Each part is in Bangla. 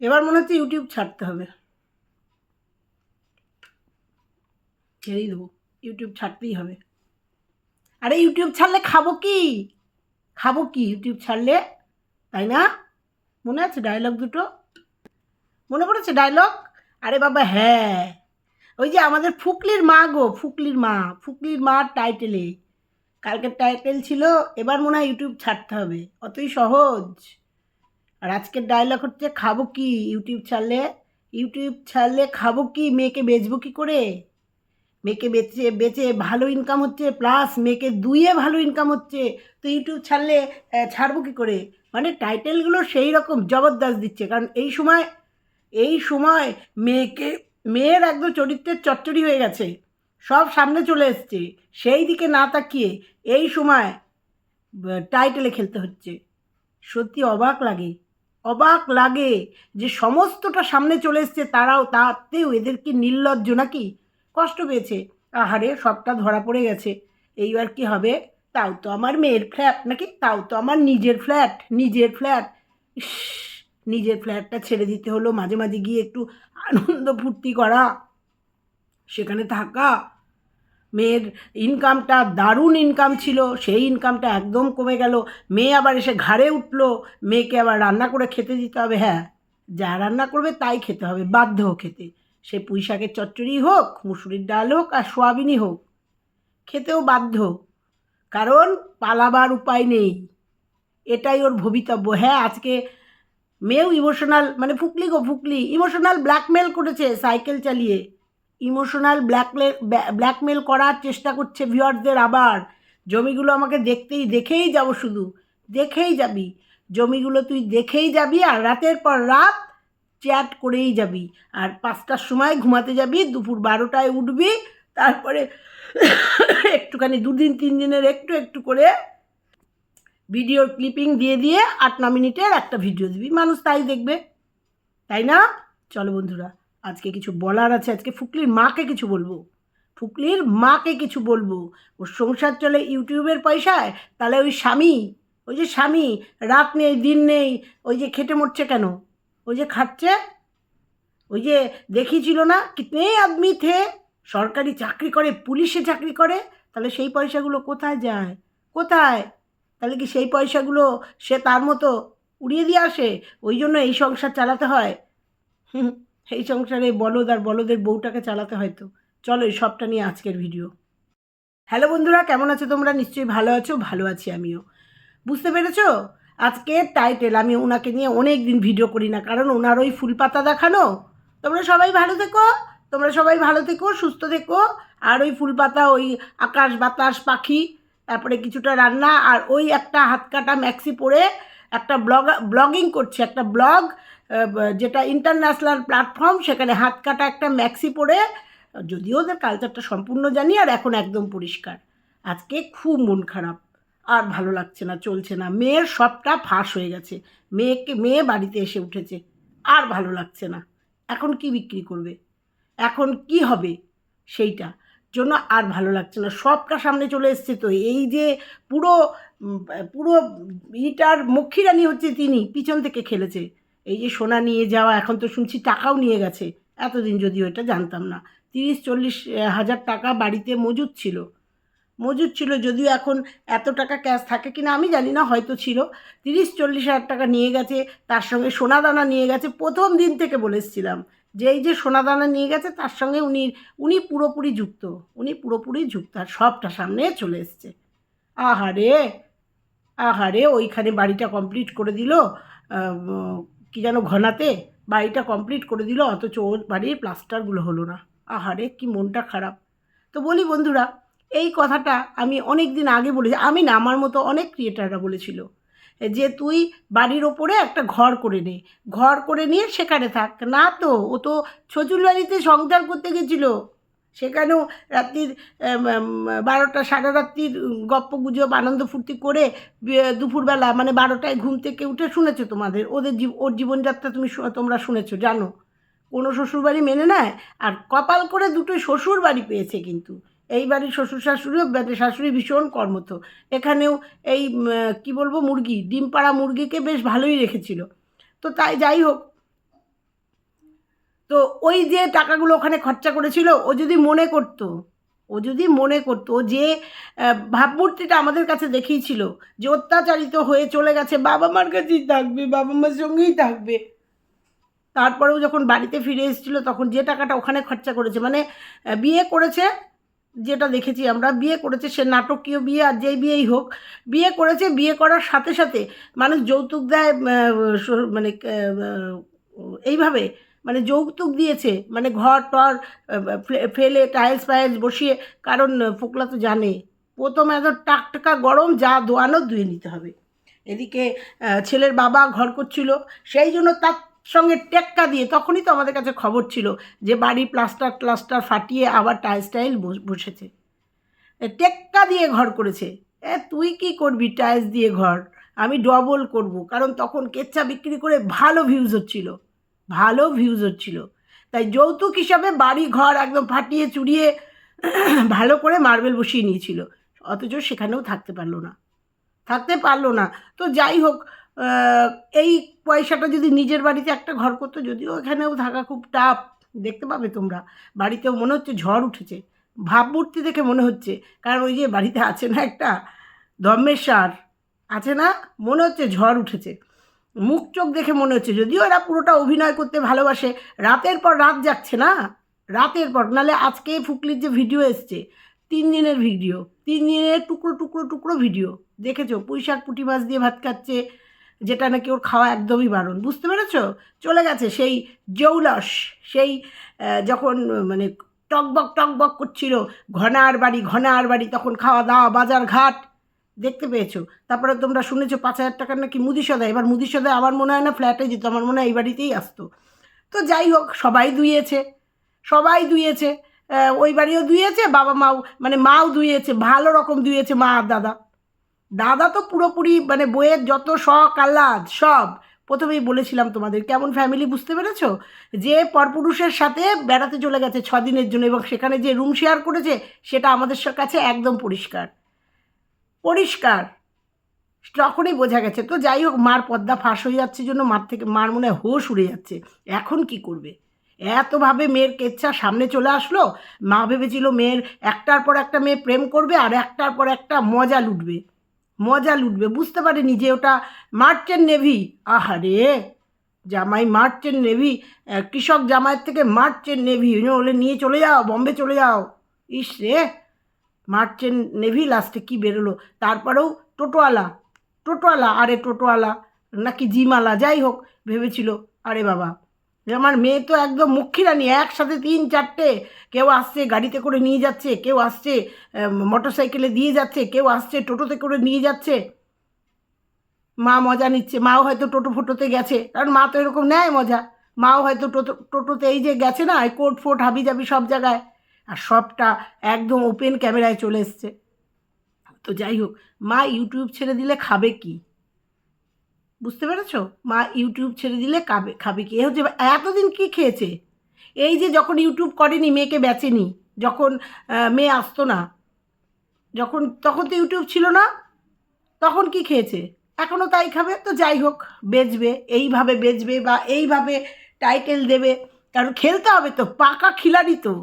এবার মনে হচ্ছে ইউটিউব ছাড়তে হবে। ছেড়েই দেবো। ইউটিউব ছাড়তেই হবে। আরে ইউটিউব ছাড়লে খাব কি? খাব কি? ইউটিউব ছাড়লে, তাই না? মনে আছে ডায়লগ দুটো? মনে পড়েছে ডায়লগ আরে বাবা হ্যাঁ। ওই যে আমাদের ফুকলির মা গো, ফুকলির মা ফুকলির মা টাইটেলে কালকের টাইটেল ছিল, এবার মনে হয় ইউটিউব ছাড়তে হবে। অতই সহজ। আর আজকের ডায়লগ হচ্ছে, খাব কি? ইউটিউব ছাড়লে ইউটিউব ছাড়লে খাব কি? মেয়েকে বেচবো কি করে? মেয়েকে বেচে বেচে ভালো ইনকাম হচ্ছে প্লাস মেয়েকে দুইয়ে ভালো ইনকাম হচ্ছে। তো ইউটিউব ছাড়লে ছাড়বো কি করে? মানে টাইটেলগুলো সেই রকম জবরদস্ত দিচ্ছে। কারণ এই সময় এই সময় মেয়েকে, মেয়ের একদম চরিত্রের চচ্চড়ি হয়ে গেছে। সব সামনে চলে এসছে। সেই দিকে না তাকিয়ে এই সময় টাইটেলে খেলতে হচ্ছে। সত্যি অবাক লাগে। অবাক লাগে যে সমস্তটা সামনে চলে এসছে, তারাও তাতেও এদের কি নির্লজ্জ নাকি? কষ্ট পেয়েছে। আহারে, সবটা ধরা পড়ে গেছে। এইবার কি হবে? তাও তো আমার মেয়ের ফ্ল্যাট নাকি? তাও তো আমার নিজের ফ্ল্যাট নিজের ফ্ল্যাট ইস, নিজের ফ্ল্যাটটা ছেড়ে দিতে হলো। মাঝে মাঝে গিয়ে একটু আনন্দ ফুর্তি করা। সেখানে থাকা। মেয়ের ইনকামটা দারুণ ইনকাম ছিল, সেই ইনকামটা একদম কমে গেল। মেয়ে আবার এসে ঘাড়ে উঠল, মেয়েকে আবার রান্না করে খেতে দিতে হবে। হ্যাঁ যা রান্না করবে তাই খেতে হবে, বাধ্য খেতে। সে পুঁই শাকের চচ্চড়ি হোক, মুসুরির ডাল হোক আর সোয়াবিনই হোক, খেতেও বাধ্য। কারণ পালাবার উপায় নেই। এটাই ওর ভবিতব্য। হ্যাঁ আজকে মেয়েও ইমোশনাল মানে ফুকলি গো, ফুকলি। ইমোশনাল ব্ল্যাকমেল করেছে সাইকেল চালিয়ে। ইমোশনাল ব্ল্যাকমেল ব্ল্যাকমেল করার চেষ্টা করছে ভিউয়ারদের আবার। জমিগুলো আমাকে দেখতেই, দেখেই যাব শুধু, দেখেই যাবি। জমিগুলো তুই দেখেই যাবি আর রাতের পর রাত চ্যাট করেই যাবি। আর পাঁচটার সময় ঘুমাতে যাবি, দুপুর বারোটায় উঠবি, তারপরে একটুখানি দুদিন তিন দিনের একটু একটু করে ভিডিও ক্লিপিং দিয়ে দিয়ে আট, ন মিনিটের একটা ভিডিও দিবি। মানুষ তাই দেখবে। তাই না? চলো বন্ধুরা। আজকে কিছু বলার আছে, আজকে ফুকলির মাকে কিছু বলব। ফুকলির মাকে কিছু বলব। ওর সংসার চলে ইউটিউবের পয়সায়, তাহলে ওই স্বামী, ওই যে স্বামী, রাত নেই, দিন নেই, ওই যে খেটে মরছে কেন? ওই যে খাচ্ছে ওই যে দেখিছিল না, কিতনে আদমি থে? সরকারি চাকরি করে, পুলিশে চাকরি করে, তাহলে সেই পয়সাগুলো কোথায় যায়? কোথায়? তাহলে কি সেই পয়সাগুলো সে তার মতো উড়িয়ে দিয়ে আসে? ওই জন্য এই সংসার চালাতে হয়। হুম। এই সংসারে বলদ আর বলদের বউটাকে চালাতে হয়তো। চলো এই সবটা নিয়ে আজকের ভিডিও হ্যালো বন্ধুরা, কেমন আছো তোমরা? নিশ্চয়ই ভালো আছো, ভালো আছি আমিও। বুঝতে পেরেছ? আজকের টাইটেল আমি ওনাকে নিয়ে অনেক দিন ভিডিও করি না, কারণ ওনার ওই ফুল পাতা দেখানো। তোমরা সবাই ভালো থেকো, তোমরা সবাই ভালো থেকো, সুস্থ থেকো। আর ওই ফুল পাতা, ওই আকাশ বাতাস, পাখি, তারপরে কিছুটা রান্না, আর ওই একটা হাত কাটা ম্যাক্সি পরে একটা ব্লগ ব্লগিং করছে, একটা ব্লগ যেটা ইন্টারন্যাশনাল প্ল্যাটফর্ম সেখানে হাত কাটা একটা ম্যাক্সি পরে, যদিও ওদের কালচারটা সম্পূর্ণ জানি, আর এখন একদম পরিষ্কার। আজকে খুব মন খারাপ, আর ভালো লাগছে না, চলছে না। মেয়ের সবটা ফাঁস হয়ে গেছে। মেয়েকে, মেয়ে বাড়িতে এসে উঠেছে, আর ভালো লাগছে না। এখন কি বিক্রি করবে? এখন কি হবে? সেইটা। জন্য আর ভালো লাগছে না। সবটা সামনে চলে এসছে তো। এই যে পুরো পুরো ইটার মক্ষীরানি হচ্ছে তিনি, পিছন থেকে খেলেছে। এই যে সোনা নিয়ে যাওয়া, এখন তো শুনছি টাকাও নিয়ে গেছে। এতদিন যদিও এটা জানতাম না। তিরিশ, চল্লিশ হাজার টাকা বাড়িতে মজুদ ছিল। মজুদ ছিল যদিও এখন এত টাকা ক্যাশ থাকে কিনা আমি জানি না, হয়তো ছিল। তিরিশ, চল্লিশ হাজার টাকা নিয়ে গেছে, তার সঙ্গে সোনা দানা নিয়ে গেছে, প্রথম দিন থেকে বলেছিলাম যে এই যে সোনা দানা নিয়ে গেছে, তার সঙ্গে উনি উনি পুরোপুরি যুক্ত, উনি পুরোপুরি যুক্ত, আর সবটা সামনে চলে এসছে। আহারে আহারে, ওইখানে বাড়িটা কমপ্লিট করে দিল কি যেন ঘনাতে বাড়িটা কমপ্লিট করে দিল, অথচ ওর বাড়ির প্লাস্টারগুলো হলো না। আহারে, কি মনটা খারাপ। তো বলি বন্ধুরা, এই কথাটা আমি অনেক দিন আগে বলেছি, আমি না, আমার মতো অনেক ক্রিয়েটাররা বলেছিল যে, তুই বাড়ির ওপরে একটা ঘর করে নে। ঘর করে নিয়ে সেখানে থাক। না তো, ও তো শ্বশুর বাড়িতে সংসার করতে গেছিল। সেখানেও রাত্রির বারোটা, সাড়ে রাত্রির গপ্প গুজব, আনন্দ ফুর্তি করে দুপুরবেলা মানে বারোটায় ঘুম থেকে উঠে শুনেছো তোমাদের? ওদের ওর জীবনযাত্রা তুমি তোমরা শুনেছো, জানো। কোনো শ্বশুরবাড়ি মেনে নেয়, আর কপাল করে দুটো শ্বশুর বাড়ি পেয়েছে কিন্তু। এই বাড়ির শ্বশুর শাশুড়িও শাশুড়ি ভীষণ কর্মত এখানেও এই কি বলব, মুরগি, ডিম পাড়া মুরগিকে বেশ ভালোই রেখেছিল। তো তাই যাই হোক তো ওই যে টাকাগুলো ওখানে খরচা করেছিল, ও যদি মনে করতো, ও যদি মনে করতো যে ভাবমূর্তিটা আমাদের কাছে দেখিয়েছিল যে অত্যাচারিত হয়ে চলে গেছে, বাবা মার কাছেই থাকবে, বাবা মার সঙ্গেই থাকবে। তারপরেও যখন বাড়িতে ফিরে এসেছিল, তখন যে টাকাটা ওখানে খরচা করেছে মানে বিয়ে করেছে, যেটা দেখেছি আমরা, বিয়ে করেছে, সে নাটকীয় বিয়ে আর যেই বিয়েই হোক, বিয়ে করেছে, বিয়ে করার সাথে সাথে মানুষ যৌতুক দেয় মানে এইভাবে মানে যৌতুক দিয়েছে মানে ঘর টর ফেলে টাইলস ফাইলস বসিয়ে, কারণ ফোকলা তো জানে। প্রথম এত টাকটাকা গরম, যা দোয়ানো ধুয়ে নিতে হবে। এদিকে ছেলের বাবা ঘর করছিল, সেই জন্য তার সঙ্গে টেক্কা দিয়ে তখনই তো আমাদের কাছে খবর ছিল যে বাড়ি প্লাস্টার প্লাস্টার ফাটিয়ে আবার টাইলস টাইল বস- বসেছে। টেক্কা দিয়ে ঘর করেছে। এ, তুই কি করবি টাইলস দিয়ে ঘর? আমি ডবল করব। কারণ তখন কেচ্ছা বিক্রি করে ভালো ভিউজ হচ্ছিল। ভালো ভিউজ হচ্ছিল। তাই যৌতুক হিসাবে বাড়ি ঘর একদম ফাটিয়ে চুরিয়ে ভালো করে মার্বেল বসিয়ে নিয়েছিল। অথচ সেখানেও থাকতে পারল না। থাকতে পারল না। তো যাই হোক এই পয়সাটা যদি নিজের বাড়িতে একটা ঘর করতো, যদিও এখানেও থাকা খুব টাফ দেখতে পাবে তোমরা। বাড়িতেও মনে হচ্ছে ঝড় উঠেছে। ভাবমূর্তি দেখে মনে হচ্ছে। কারণ ওই যে বাড়িতে আছে না একটা ধর্মেশ্বর আছে না? মনে হচ্ছে ঝড় উঠেছে। মুখ চোখ দেখে মনে হচ্ছে, যদিও এরা পুরোটা অভিনয় করতে ভালোবাসে। রাতের পর রাত যাচ্ছে না? রাতের পর, নালে আজকে ফুকলির যে ভিডিও এসছে, তিন দিনের ভিডিও, তিন দিনের টুকরো টুকরো টুকরো ভিডিও। দেখেছ? পুঁই শাক পুঁটি মাছ দিয়ে ভাত খাচ্ছে, যেটা নাকি ওর খাওয়া একদমই বারণ। বুঝতে পেরেছ? চলে গেছে সেই জৌলস, সেই যখন মানে টকবক টকবক করছিল, ঘনার বাড়ি ঘনার বাড়ি, তখন খাওয়া দাওয়া, বাজার ঘাট দেখতে পেয়েছ। তারপরে তোমরা শুনেছো পাঁচ হাজার টাকার নাকি মুদি সদা এবার মুদি সদা আমার মনে হয় না ফ্ল্যাটে যেত, আমার মনে হয় এই বাড়িতেই আসতো। তো যাই হোক, সবাই দুইয়েছে সবাই দুইয়েছে ওই বাড়িও দুইয়েছে বাবা মাও মানে মাও দুইয়েছে ভালো রকম দুইয়েছে মা আর দাদা। দাদা তো পুরোপুরি মানে বইয়ের যত শখ, আহ্লাদ, সব, প্রথমেই বলেছিলাম তোমাদের, কেমন ফ্যামিলি বুঝতে পেরেছ? যে পরপুরুষের সাথে বেড়াতে চলে গেছে ছ দিনের জন্য এবং সেখানে যে রুম শেয়ার করেছে, সেটা আমাদের কাছে একদম পরিষ্কার। পরিষ্কার। তখনই বোঝা গেছে, তো যাই হোক, মার পর্দা ফাঁস হয়ে যাচ্ছে জন্য মার থেকে, মার মনে হোশ উড়ে যাচ্ছে। এখন কি করবে? এতভাবে মেয়ের কেচ্ছা সামনে চলে আসলো। মা ভেবেছিল মেয়ের একটার পর একটা মেয়ে প্রেম করবে আর একটার পর একটা মজা লুটবে। মজা লুটবে, বুঝতে পারেনি যে ওটা মার্চেন্ট নেভি। আহারে! জামাই মার্চেন্ট নেভি কৃষক জামাইয়ের থেকে মার্চেন্ট নেভি। বলে নিয়ে চলে যাও, বম্বে চলে যাও। ইস রে! মার্চেন্ট নেভি লাস্টে কি বেরোলো? তারপরেও টোটোওয়ালা টোটোওয়ালা, আরে টোটোওয়ালা, নাকি জিমালা, যাই হোক, ভেবেছিল, আরে বাবা আমার মেয়ে তো একদম মুখিরানি একসাথে তিন চারটে, কেউ আসছে গাড়িতে করে নিয়ে যাচ্ছে, কেউ আসছে মোটর সাইকেলে দিয়ে যাচ্ছে, কেউ আসছে টোটোতে করে নিয়ে যাচ্ছে। মা মজা নিচ্ছে, মাও হয়তো টোটো ফোটোতে গেছে, কারণ মা তো এরকম নেয় মজা, মাও হয়তো টোটো, টোটোতে এই যে গেছে না, এই কোট ফোট হাবি জাবি সব জায়গায় আর সবটা একদম ওপেন ক্যামেরায় চলে এসছে। তো যাই হোক, মা ইউটিউব ছেড়ে দিলে খাবে কি? বুঝতে পেরেছ? মা ইউটিউব ছেড়ে দিলে খাবে খাবে কি? এ হচ্ছে এতদিন কি খেয়েছে? এই যে যখন ইউটিউব করেনি, মেয়েকে বেচেনি, যখন মেয়ে আসতো না, যখন, তখন তো ইউটিউব ছিল না, তখন কি খেয়েছে? এখনও তাই খাবে? তো যাই হোক, বেচবে, এইভাবে বেচবে বা এইভাবে টাইটেল দেবে। কারণ খেলতে হবে তো, পাকা খিলাড়ি তো।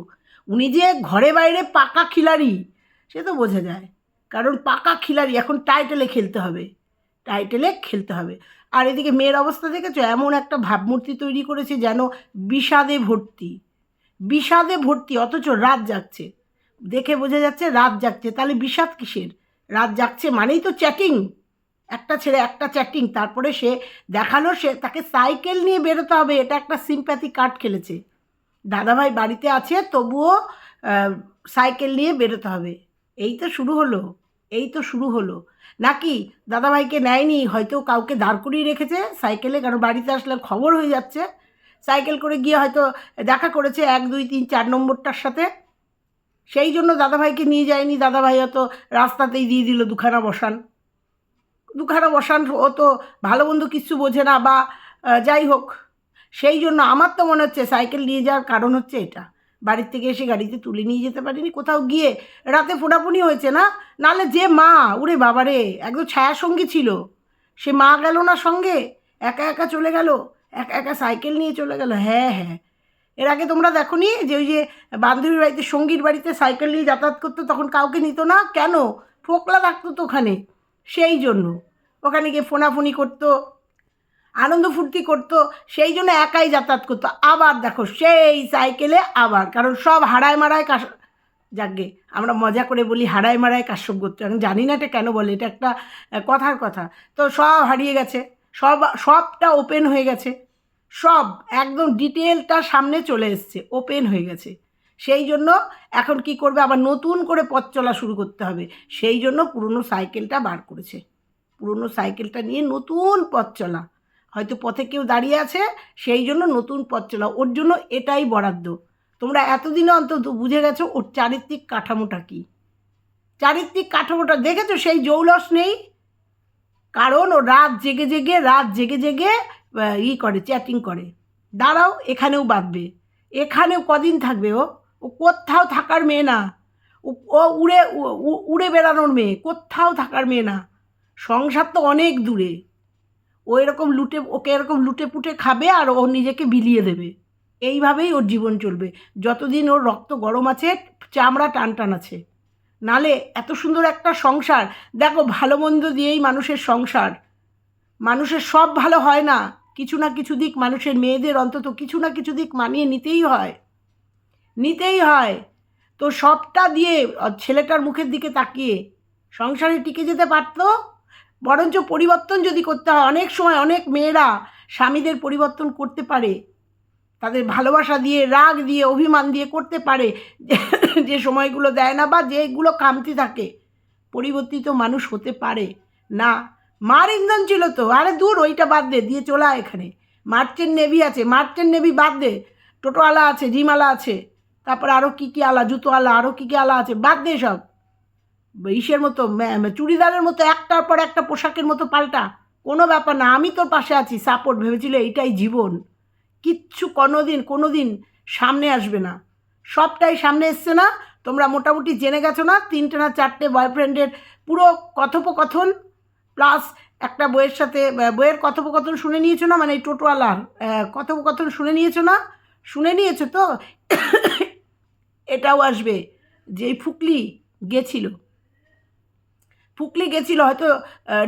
উনি যে ঘরে বাইরে পাকা খিলাড়ি, সে তো বোঝা যায়। কারণ পাকা খিলাড়ি, এখন টাইটেলে খেলতে হবে। টাইটেলে খেলতে হবে। আর এদিকে মেয়ের অবস্থা দেখেছ? এমন একটা ভাবমূর্তি তৈরি করেছে যেন বিষাদে ভর্তি। বিষাদে ভর্তি, অথচ রাত জাগছে। দেখে বোঝা যাচ্ছে রাত জাগছে। তাহলে বিষাদ কিসের? রাত জাগছে মানেই তো চ্যাটিং। একটা ছেড়ে একটা চ্যাটিং, তারপরে সে দেখাল, সে তাকে সাইকেল নিয়ে বেরোতে হবে। এটা একটা সিম্প্যাথি কার্ড খেলেছে। দাদাভাই বাড়িতে আছে, তবুও সাইকেল নিয়ে বেরোতে হবে। এই তো শুরু হলো, এই তো শুরু হলো। নাকি দাদাভাইকে নেয়নি, হয়তো কাউকে দাঁড় করিয়ে রেখেছে সাইকেলে কারণ বাড়িতে আসলে খবর হয়ে যাচ্ছে। সাইকেল করে গিয়ে হয়তো দেখা করেছে এক, দুই, তিন, চার নম্বরটার সাথে। সেই জন্য দাদাভাইকে নিয়ে যায়নি, দাদাভাই হয়তো রাস্তাতেই দিয়ে দিল দুখানা বসান। দুখানা বসান, ও তো ভালো মন্দ কিচ্ছু বোঝে না, বা যাই হোক। সেই জন্য আমার তো মনে হচ্ছে সাইকেল নিয়ে যাওয়ার কারণ হচ্ছে এটা। বাড়ির থেকে এসে গাড়িতে তুলে নিয়ে যেতে পারিনি, কোথাও গিয়ে রাতে ফোনাফুনি হয়েছে না? নাহলে যে মা উরে বাবারে, একদম ছায়াসঙ্গী ছিল। সে মা গেল না সঙ্গে, একা একা চলে গেল, একা একা সাইকেল নিয়ে চলে গেল হ্যাঁ হ্যাঁ। এর আগে তোমরা দেখো নি যে ওই যে বান্ধবীর বাড়িতে, সঙ্গীর বাড়িতে সাইকেল নিয়ে যাতায়াত করতো, তখন কাউকে নিত না? কেন? ফোকলা থাকতো তো ওখানে। সেই জন্য। ওখানে গিয়ে ফোনাফুনি করতো আনন্দ ফুর্তি করতো, সেই জন্য একাই যাতায়াত করতো। আবার দেখো, সেই সাইকেলে আবার, কারণ সব হারায় মারায় কাশ যাকগে আমরা মজা করে বলি হারায় মারায় কাশ্যপ করতো। এখন জানি না এটা কেন বলে, এটা একটা কথার কথা। তো সব হারিয়ে গেছে, সব, সবটা ওপেন হয়ে গেছে, সব, একদম ডিটেলটা সামনে চলে এসছে ওপেন হয়ে গেছে। সেই জন্য এখন কি করবে, আবার নতুন করে পথ চলা শুরু করতে হবে। সেই জন্য পুরনো সাইকেলটা বার করেছে। পুরনো সাইকেলটা নিয়ে নতুন পথ চলা। হয়তো পথে কেউ দাঁড়িয়ে আছে, সেই জন্য নতুন পথ চলা। ওর জন্য এটাই বরাদ্দ। তোমরা এতদিনে অন্তত বুঝে গেছো ওর চারিত্রিক কাঠামোটা কী। চারিত্রিক কাঠামোটা দেখেছ? সেই জৌলস নেই। কারণ ও রাত জেগে জেগে, রাত জেগে জেগে ই করে, চ্যাটিং করে। দাঁড়াও, এখানেও বাঁধবে। এখানেও কদিন থাকবে ও? ও কোথাও থাকার মেয়ে না। ও- উড়ে উড়ে বেড়ানোর মেয়ে। কোথাও থাকার মেয়ে না। সংসার তো অনেক দূরে। ও এরকম লুটে, ওকে এরকম লুটে পুটে খাবে আর ও নিজেকে বিলিয়ে দেবে। এইভাবেই ওর জীবন চলবে। যতদিন ওর রক্ত গরম আছে, চামড়া টান টান আছে। নালে এত সুন্দর একটা সংসার। দেখো, ভালো মন্দ দিয়েই মানুষের সংসার। মানুষের সব ভালো হয় না। কিছু না কিছু দিক মানুষের মেয়েদের অন্তত কিছু না কিছু দিক মানিয়ে নিতেই হয়। নিতেই হয়। তো সবটা দিয়ে ছেলেটার মুখের দিকে তাকিয়ে সংসারে টিকে যেতে পারতো? বরঞ্চ পরিবর্তন যদি করতে হয়, অনেক সময় অনেক মেয়েরা স্বামীদের পরিবর্তন করতে পারে। তাদের ভালোবাসা দিয়ে, রাগ দিয়ে, অভিমান দিয়ে করতে পারে। যে- সময়গুলো দেয় না বা যেগুলো কামতি থাকে। পরিবর্তিত মানুষ হতে পারে। না, মার ইন্ধন ছিল তো। আরে দূর, ওইটা বাদ দে, দিয়ে চলে এখানে। মার্চের নেভি আছে মার্চের নেভি বাদ দে। টোটোওয়ালা আছে জিমালা আছে। তারপরে আরও কী কী আলা, জুতোওয়ালা আরও কী কী আলা আছে, বাদ দে সব। ইসের মতো চুড়িদারের মতো একটার পর একটা পোশাকের মতো পাল্টা। কোনো ব্যাপার না, আমি তোর পাশে আছি সাপোর্ট ভেবেছিল এইটাই জীবন। কিচ্ছু কোনোদিন কোনো দিন সামনে আসবে না। সবটাই সামনে এসছে না, তোমরা মোটামুটি জেনে গেছো না, তিনটে না চারটে বয়ফ্রেন্ডের পুরো কথোপকথন প্লাস একটা বইয়ের সাথে বইয়ের কথোপকথন শুনে নিয়েছো না মানে এই টোটোয়ালার কথোপকথন শুনে নিয়েছো না? শুনে নিয়েছো তো? এটাও আসবে যে ফুকলি গেছিল। ফুকলি গেছিল, হয়তো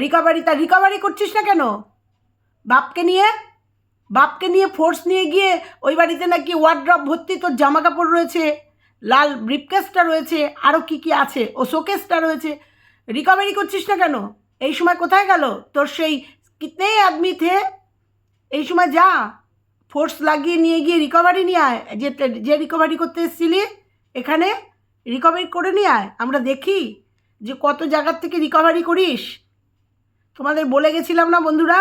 রিকাভারি তা রিকাভারি করছিস না কেন? বাপকে নিয়ে? বাপকে নিয়ে ফোর্স নিয়ে গিয়ে ওই বাড়িতে নাকি ওয়ার্ড্রপ ভর্তি তোর জামা কাপড় রয়েছে, লাল ব্রিফকেসটা রয়েছে আরও কি কি আছে? ও শোকেসটা রয়েছে। রিকভারি করছিস না কেন? এই সময় কোথায় গেল? তোর সেই কিতনে আদমি থে? এই সময় যা ফোর্স লাগিয়ে নিয়ে গিয়ে রিকভারি নিয়ে আয়। যে যে রিকভারি করতে এসেছিলি, এখানে রিকভারি করে নিয়ে আয়। আমরা দেখি। যে কত জায়গার থেকে রিকভারি করিস? তোমাদের বলে গেছিলাম না বন্ধুরা?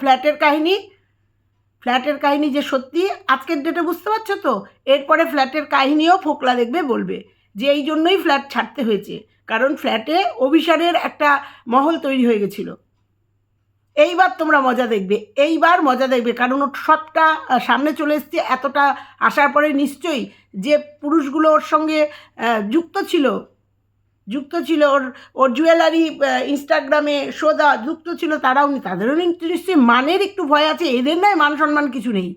ফ্ল্যাটের কাহিনী? ফ্ল্যাটের কাহিনী যে সত্যি, আজকের ডেটে বুঝতে পারছ তো? এরপরে ফ্ল্যাটের কাহিনীও ফোকলা দেখবে, বলবে যে এই জন্যই ফ্ল্যাট ছাড়তে হয়েছে। কারণ ফ্ল্যাটে অভিসারের একটা মহল তৈরি হয়ে গেছিল। এইবার তোমরা মজা দেখবে, এইবার মজা দেখবে। কারণ ওর সবটা সামনে চলে এসছে, এতটা আসার পরে নিশ্চয়ই যে পুরুষগুলো ওর সঙ্গে যুক্ত ছিল যুক্ত ছিল ওর ওর জুয়েলারি ইনস্টাগ্রামে সোদা যুক্ত ছিল তারাও তাদেরও নিশ্চয়ই মানের একটু ভয় আছে, এদের নয় মান সম্মান কিছু নেই।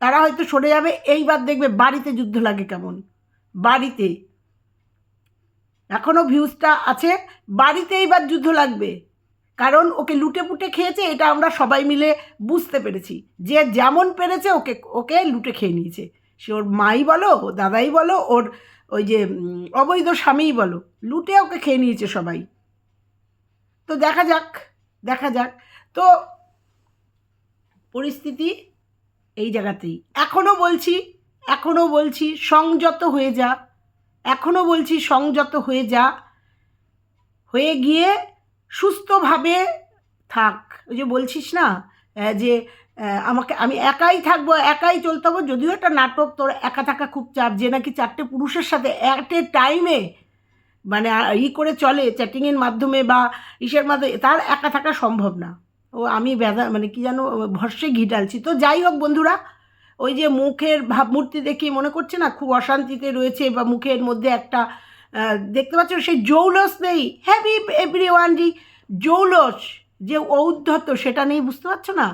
তারা হয়তো সরে যাবে, এইবার দেখবে বাড়িতে যুদ্ধ লাগে কেমন। বাড়িতে। এখনও ভিউজটা আছে, বাড়িতে এইবার যুদ্ধ লাগবে। কারণ ওকে লুটে পুটে খেয়েছে, এটা আমরা সবাই মিলে বুঝতে পেরেছি। যে যেমন পেরেছে, ওকে ওকে লুটে খেয়ে নিয়েছে। সে ওর মাই বলো দাদাই বলো, ওর ওই যে অবৈধ স্বামীই বলো, লুটে ওকে খেয়ে নিয়েছে সবাই। তো দেখা যাক দেখা যাক। তো পরিস্থিতি এই জায়গাতেই। এখনও বলছি এখনও বলছি, সংযত হয়ে যা। এখনও বলছি, সংযত হয়ে যা। হয়ে গিয়ে সুস্থভাবে থাক। ওই যে বলছিস না যে আমাকে, আমি একাই থাকব, একাই চলতে হবে যদিও একটা নাটক, তোর একা থাকা খুব চাপ, যে নাকি চারটে পুরুষের সাথে অ্যাট এ টাইমে মানে ই করে চলে চ্যাটিংয়ের মাধ্যমে বা ইসের মাধ্যমে, তার একা থাকা সম্ভব না। ও, আমি ব্যথা মানে কি যেন ভরসে ঘি ডালছি তো যাই হোক বন্ধুরা, ওই যে মুখের ভাবমূর্তি দেখে মনে করছে না, খুব অশান্তিতে রয়েছে বা মুখের মধ্যে একটা দেখতে পাচ্ছ, সেই জৌলস নেই। হ্যাভি এভরি ওয়ান জি, জৌলস। যে ঔদ্ধত্য, সেটা নেই, বুঝতে পারছ না?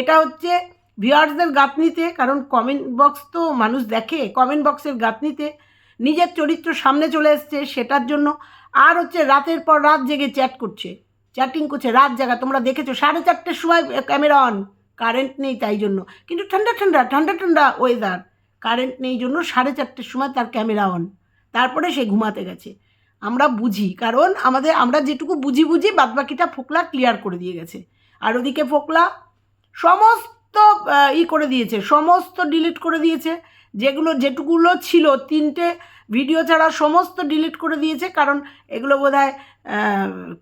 এটা হচ্ছে ভিউয়ার্সদের গাঁথনিতে, কারণ কমেন্ট বক্স তো মানুষ দেখে কমেন্ট বক্সের গাঁথনিতে নিজের চরিত্র সামনে চলে এসছে সেটার জন্য। আর হচ্ছে রাতের পর রাত জেগে চ্যাট করছে চ্যাটিং করছে, রাত জাগা, তোমরা দেখেছ, সাড়ে চারটের সময় ক্যামেরা অন কারেন্ট নেই তাই জন্য। কিন্তু ঠান্ডা ঠান্ডা ঠান্ডা ঠান্ডা ওয়েদার কারেন্ট নেই জন্য সাড়ে চারটের সময় তার ক্যামেরা অন তারপরে সে ঘুমাতে গেছে। আমরা বুঝি, কারণ আমাদের, আমরা যেটুকু বুঝি বুঝি বাদবাকিটা ফোকলা ক্লিয়ার করে দিয়ে গেছে। আর ওদিকে ফোকলা সমস্ত ই করে দিয়েছে, সমস্ত ডিলিট করে দিয়েছে। যেগুলো, যেটুকুলো ছিল, তিনটে ভিডিও ছাড়া সমস্ত ডিলিট করে দিয়েছে, কারণ এগুলো বোধ হয়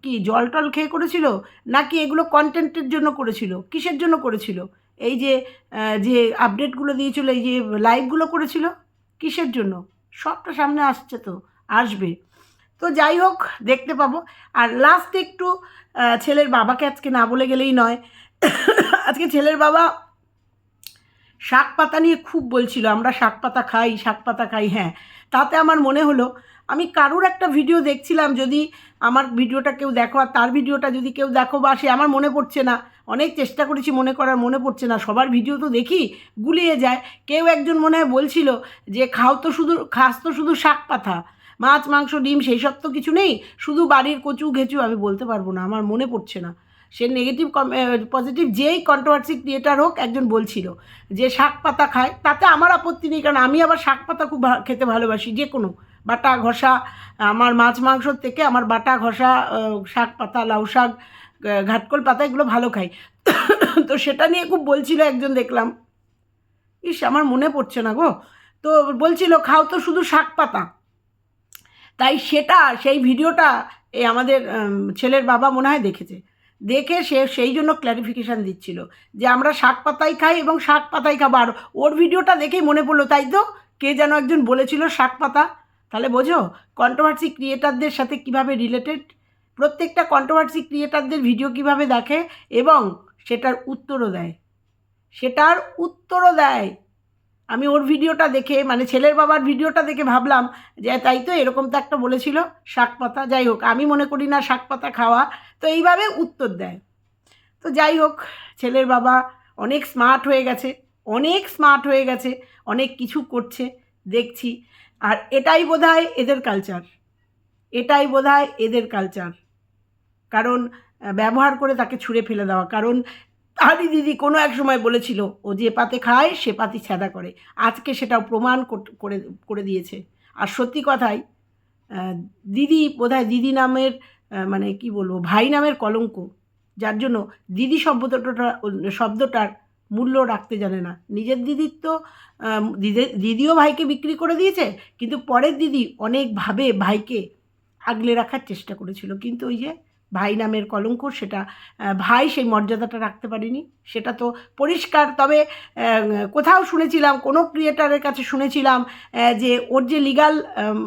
কি জল টল খেয়ে করেছিল? নাকি এগুলো কন্টেন্টের জন্য করেছিল? কিসের জন্য করেছিল? এই যে যে আপডেটগুলো দিয়েছিল, এই যে লাইভগুলো করেছিল, কিসের জন্য? সবটা সামনে আসছে তো, আসবে। তো যাই হোক, দেখতে পাবো। আর লাস্টে একটু ছেলের বাবাকে আজকে না বলে গেলেই নয়। আজকে ছেলের বাবা শাক পাতা নিয়ে খুব বলছিল, আমরা শাক পাতা খাই, শাক পাতা খাই। হ্যাঁ তাতে আমার মনে হলো, আমি কারুর একটা ভিডিও দেখছিলাম, যদি আমার ভিডিওটা কেউ দেখো, আর তার ভিডিওটা যদি কেউ দেখো, বা সে আমার মনে পড়ছে না, অনেক চেষ্টা করেছি মনে করার, মনে পড়ছে না, সবার ভিডিও তো দেখি, গুলিয়ে যায়। কেউ একজন মনে হয় বলছিল যে, খাও তো শুধু, খাস তো শুধু শাক পাতা। মাছ, মাংস, ডিম সেই সব তো কিছু নেই। শুধু বাড়ির কচু, ঘেঁচু আমি বলতে পারব না, আমার মনে পড়ছে না। সে নেগেটিভ পজিটিভ যেই কন্ট্রোভার্সি ক্রিয়েটার হোক, একজন বলছিল যে শাক পাতা খায়, তাতে আমার আপত্তি নেই, কারণ আমি আবার শাক পাতা খুব খেতে ভালোবাসি, যে কোনো। বাটা, ঘষা, আমার মাছ মাংসর থেকে আমার বাটা, ঘষা শাক পাতা, লাউ শাক ঘাটকল পাতা, এগুলো ভালো খাই। তো সেটা নিয়ে খুব বলছিল একজন দেখলাম। ইস, আমার মনে পড়ছে না গো। তো বলছিল, খাও তো শুধু শাক পাতা। তাই সেটা, সেই ভিডিওটা এই আমাদের ছেলের বাবা মনে হয় দেখেছে। দেখে সে সেই জন্য ক্ল্যারিফিকেশান দিচ্ছিল যে আমরা শাক পাতাই খাই এবং শাক পাতাই খাব। আর ওর ভিডিওটা দেখেই মনে পড়ল, তাই তো? কে যেন একজন বলেছিল শাক পাতা। তাহলে বোঝো কন্ট্রোভার্সি ক্রিয়েটারদের সাথে কীভাবে রিলেটেড প্রত্যেকটা কন্ট্রোভার্সি ক্রিয়েটারদের ভিডিও কীভাবে দেখে এবং সেটার উত্তরও দেয়। সেটার উত্তরও দেয়। আমি ওর ভিডিওটা দেখে মানে ছেলের বাবার ভিডিওটা দেখে ভাবলাম যে, তাই তো এরকম তো একটা বলেছিল, শাক পাতা, যাই হোক, আমি মনে করি না শাক পাতা খাওয়া। তো এইভাবে উত্তর দেয়। তো যাই হোক, ছেলের বাবা অনেক স্মার্ট হয়ে গেছে, অনেক স্মার্ট হয়ে গেছে, অনেক কিছু করছে, দেখছি। আর এটাই বোধহয় এদের কালচার এটাই বোধহয় এদের কালচার কারণ ব্যবহার করে তাকে ছুঁড়ে ফেলে দেওয়া। কারণ তারই দিদি কোনো এক সময় বলেছিল, ও যে পাতে খায়, সে পাতি ছ্যাদা করে। আজকে সেটাও প্রমাণ কর- করে দিয়েছে। আর সত্যি কথাই দিদি বোধহয় দিদি নামের মানে কি বলব, ভাই নামের কলঙ্ক। যার জন্য দিদি শব্দটা শব্দটার মূল্য রাখতে জানে না। নিজের দিদির তো দিদি, দিদিও ভাইকে বিক্রি করে দিয়েছে, কিন্তু পরের দিদি অনেকভাবে ভাইকে আগলে রাখার চেষ্টা করেছিল। কিন্তু ওই যে ভাই নামের কলঙ্ক, সেটা ভাই সেই মর্যাদাটা রাখতে পারেনি। সেটা তো পরিষ্কার, তবে কোথাও শুনেছিলাম, কোনো ক্রিয়েটারের কাছে শুনেছিলাম যে ওর যে লিগাল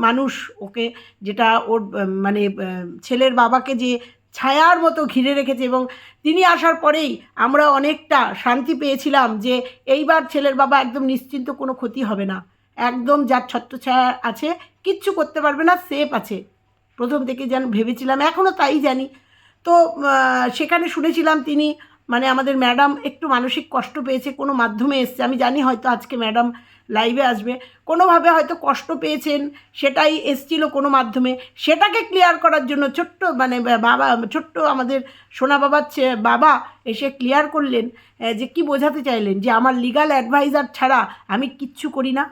মানুষ, ওকে যেটা ওর মানে ছেলের বাবাকে যে ছায়ার মতো ঘিরে রেখেছে এবং তিনি আসার পরেই আমরা অনেকটা শান্তি পেয়েছিলাম যে এইবার ছেলের বাবা একদম নিশ্চিন্ত কোনো ক্ষতি হবে না। একদম যার ছত্রছায়া আছে, কিচ্ছু করতে পারবে না সেফ আছে। প্রথম থেকে যেন ভেবেছিলাম এখনও তাই জানি। তো সেখানে শুনেছিলাম তিনি মানে আমাদের ম্যাডাম একটু মানসিক কষ্ট পেয়েছে, কোনো মাধ্যমে এসছে। আমি জানি হয়তো আজকে ম্যাডাম লাইভে আসবে। কোনোভাবে হয়তো কষ্ট পেয়েছেন, সেটাই এসছিল কোনো মাধ্যমে। সেটাকে ক্লিয়ার করার জন্য ছোট্ট মানে বাবা, ছোট্ট আমাদের সোনা বাবার বাবা এসে ক্লিয়ার করলেন যে কি বোঝাতে চাইলেন? যে আমার লিগাল অ্যাডভাইজার ছাড়া আমি কিচ্ছু করি না।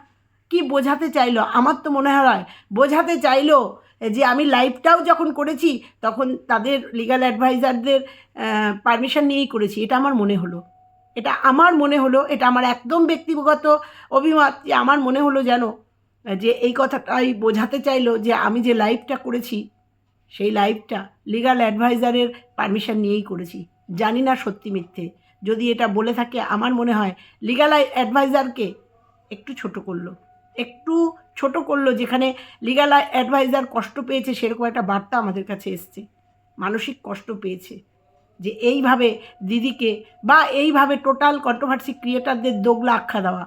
কি বোঝাতে চাইলো? আমার তো মনে হয়, বোঝাতে চাইলো যে আমি লাইভটাও যখন করেছি, তখন তাদের লিগাল অ্যাডভাইজারদের পারমিশন নিয়েই করেছি। এটা আমার মনে হলো। এটা আমার মনে হলো, এটা আমার একদম ব্যক্তিগত অভিমত যে আমার মনে হলো যেন, যে এই কথাটাই বোঝাতে চাইলো যে আমি যে লাইভটা করেছি, সেই লাইভটা লিগাল অ্যাডভাইজারের পারমিশন নিয়েই করেছি। জানি না সত্যি মিথ্যে। যদি এটা বলে থাকে, আমার মনে হয় লিগাল অ্যাডভাইজারকে একটু ছোট করল। একটু ছোট করল, যেখানে লিগাল অ্যাডভাইজার কষ্ট পেয়েছে, সেরকম একটা বার্তা আমাদের কাছে এসছে। মানসিক কষ্ট পেয়েছে যে এইভাবে দিদিকে বা এইভাবে টোটাল কন্ট্রোভার্সি ক্রিয়েটারদের দোগলা আখ্যা দেওয়া।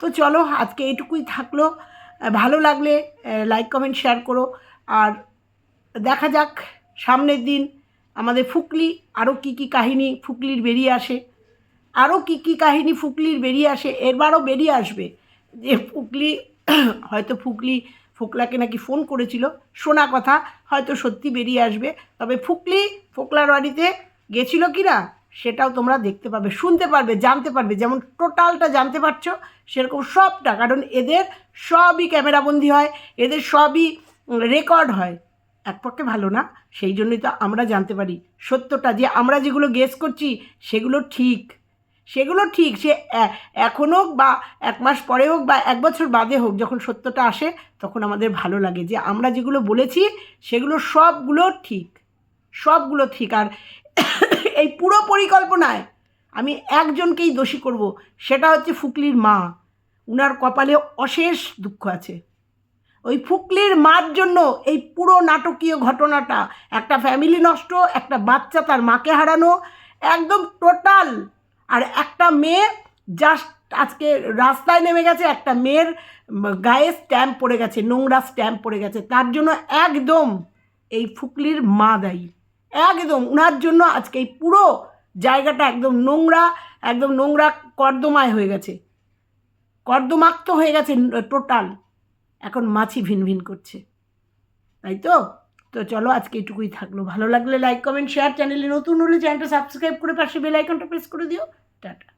তো চলো, আজকে এইটুকুই থাকল। ভালো লাগলে লাইক কমেন্ট শেয়ার করো। আর দেখা যাক, সামনের দিন আমাদের ফুকলি আরও কী কী কাহিনী ফুকলির বেরিয়ে আসে। আরও কী কী কাহিনী ফুকলির বেরিয়ে আসে, এরবারও বেরিয়ে আসবে। যে ফুকলি, হয়তো ফুকলি ফোকলাকে নাকি ফোন করেছিল। শোনা কথা, হয়তো সত্যি বেরিয়ে আসবে। তবে ফুকলি ফোকলার বাড়িতে গেছিল কি না, সেটাও তোমরা দেখতে পাবে, শুনতে পারবে, জানতে পারবে। যেমন টোটালটা জানতে পারছ, সেরকম সবটা, কারণ এদের সবই ক্যামেরাবন্দি হয়, এদের সবই রেকর্ড হয়। এক পক্ষে ভালো না, সেই জন্যই তো আমরা জানতে পারি। সত্যটা যে আমরা যেগুলো গেস করছি, সেগুলো ঠিক। সেগুলো ঠিক, সে এখন হোক বা এক মাস পরে হোক বা এক বছর বাদে হোক, যখন সত্যটা আসে, তখন আমাদের ভালো লাগে যে আমরা যেগুলো বলেছি, সেগুলো সবগুলো ঠিক সবগুলো ঠিক। আর এই পুরো পরিকল্পনায় আমি একজনকেই দোষী করব, সেটা হচ্ছে ফুকলির মা। উনার কপালে অশেষ দুঃখ আছে। ওই ফুকলির মার জন্য এই পুরো নাটকীয় ঘটনাটা, একটা ফ্যামিলি নষ্ট, একটা বাচ্চা তার মাকে হারানো, একদম টোটাল আর একটা মেয়ে জাস্ট আজকে রাস্তায় নেমে গেছে, একটা মেয়ের গায়ে স্ট্যাম্প পড়ে গেছে, নোংরা স্ট্যাম্প পড়ে গেছে। তার জন্য একদম এই ফুকলির মা দায়ী। একদম, উনার জন্য আজকে এই পুরো জায়গাটা একদম নোংরা একদম নোংরা কর্দমায় হয়ে গেছে। কর্দমাক্ত হয়ে গেছে, টোটাল। এখন মাছি ভিন ভিন করছে। তাই তো? তো চলো, আজকে এটুকুই থাকল। ভালো লাগলে লাইক কমেন্ট শেয়ার চ্যানেলে নতুন হলে চ্যানেলটা সাবস্ক্রাইব করে পাশে বেল আইকনটা প্রেস করে দিও। টাটা।